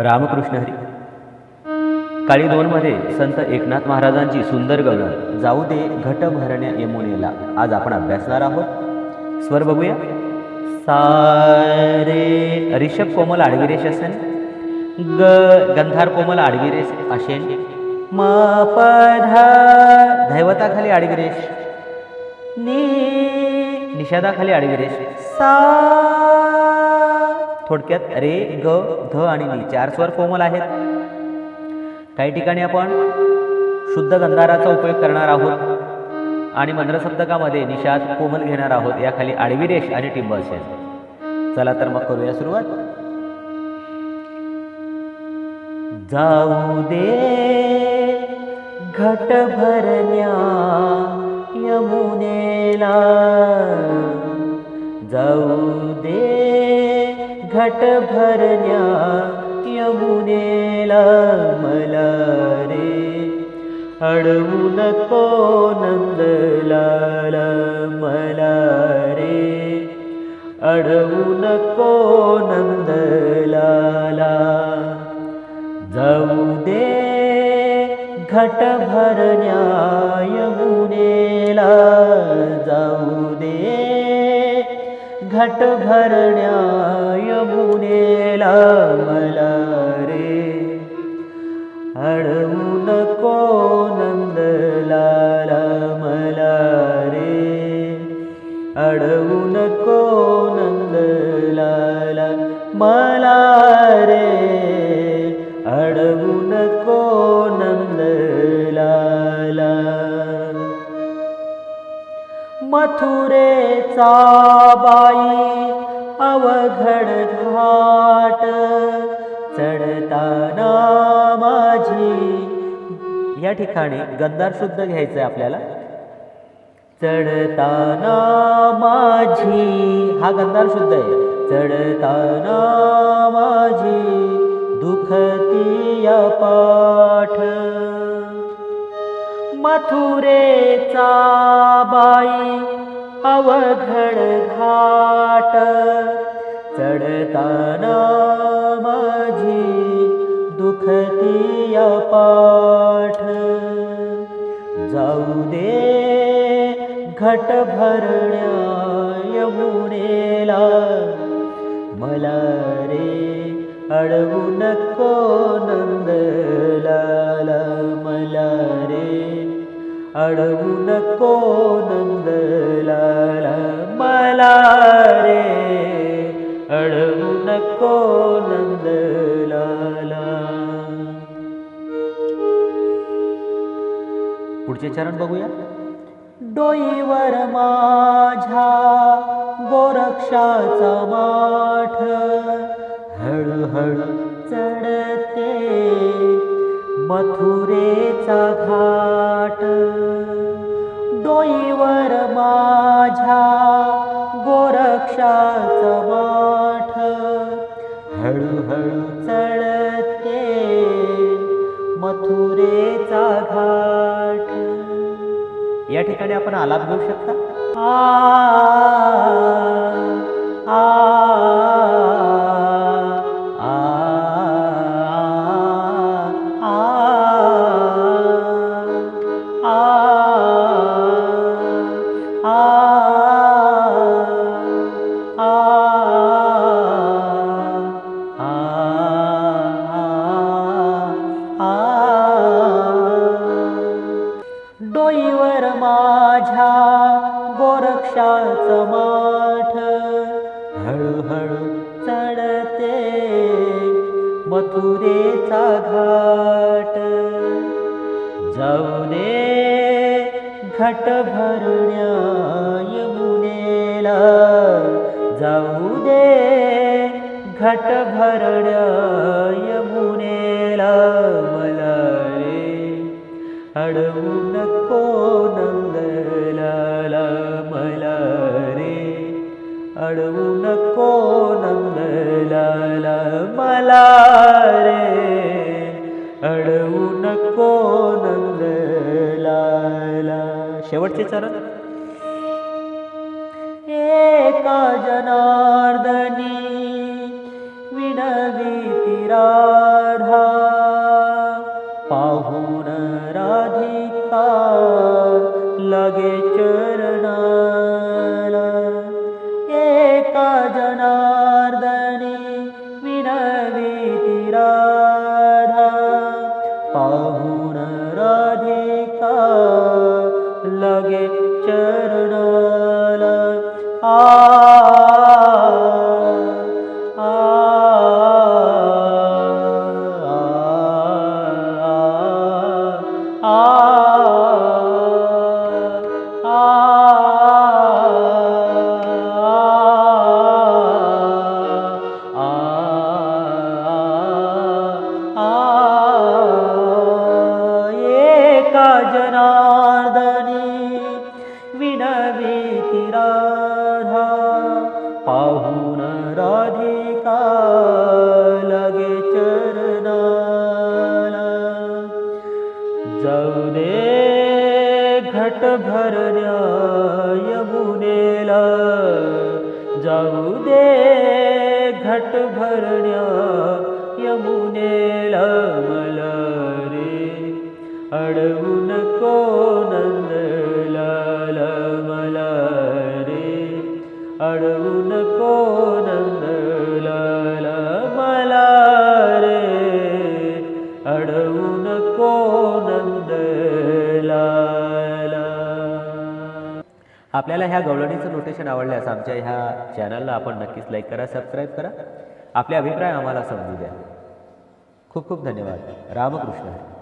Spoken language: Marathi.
रामकृष्ण हरी. काळी दोनमध्ये संत एकनाथ महाराजांची सुंदर गवळण जाऊ दे घट भरण्या यमुनेला. आज आपण अभ्यासणार आहोत. स्वर बघूया. सारे रिषभ कोमल आडगिरेश असेल ग गंधार कोमल आडगिरेश असेल म दैवताखाली आडगिरेश धैवताखाली नी निषादाखाली आडगिरेश. सा थोडक्यात रे ग ध आणि नी चार स्वर कोमल आहेत. काही ठिकाणी आपण शुद्ध गंधाराचा उपयोग करणार आहोत आणि मंद्रसप्तकामध्ये निषाद कोमल घेणार आहोत. याखाली आडवी रेष आणि टिंब असेल चला तर मग करूया सुरुवात. जाऊ दे घट भरण्या दे भरण्या यमुनेला मला रे. अडवू नको नंदलाल मला रे. अडवू नको नंदलाला. जाऊ दे घट भरण्या यमुनेला. जाऊ दे घट भरण्या यमुनेला मला रे. अडवू नको नंदलाला मला रे. अडवू नको नंदलाला मला रे. मथुरेचा बाई अवघड घाट. चढताना माझी या ठिकाणी गंधार शुद्ध घ्यायचं आहे आपल्याला. चढताना माझी हा गंधार शुद्ध आहे. चढताना माझी दुखती या पाठ. मथुरेचा बाई अवघड घाट. चढताना माझी दुखती पाठ. जाऊ दे घट भरण्या यमुनेला मला रे अडवू नको अडवू नको नंदलाला मला रे अडवू नको नंदलाला. पुढचे चरण बघूया. डोईवर माझ्या गोरक्षाचा माठ हळूहळू चढते मथुरेचा घाट. डोईवर माझ्या गोरक्षाचा माठ. हळूहळू चढते मथुरेचा घाट. या ठिकाणी आपण आलाप घेऊ शकता? आ आ आ डोईवर माझ्या गोरक्षाचं माठ. हळूहळू चढते मथुरेचा घाट. जाऊ दे घट भरण्या यमुनेला जाऊ दे घट भरण्या यमुनेला मला अडवू नको नंदलाला मला रे अडवू नको नंदलाला मला रे अडवू नको नंदलाला शेवटचे चरण एका जनार्दनी लगे चरणाला एका जनार्दनी विनविती राधा पाहून राधिका लगे चरणाला. जाऊ दे घट भरण्या यमुनेला जाऊ दे घट भरण्या यमुनेला मला रे अडवून को नंदलाल. मला रे अडवून को आपल्याला ह्या गवळणीचं नोटेशन आवडल्यास आमच्या ह्या चॅनलला आपण नक्कीच लाईक करा सबस्क्राईब करा. आपले अभिप्राय आम्हाला समजू द्या. खूप खूप धन्यवाद. रामकृष्ण हरी.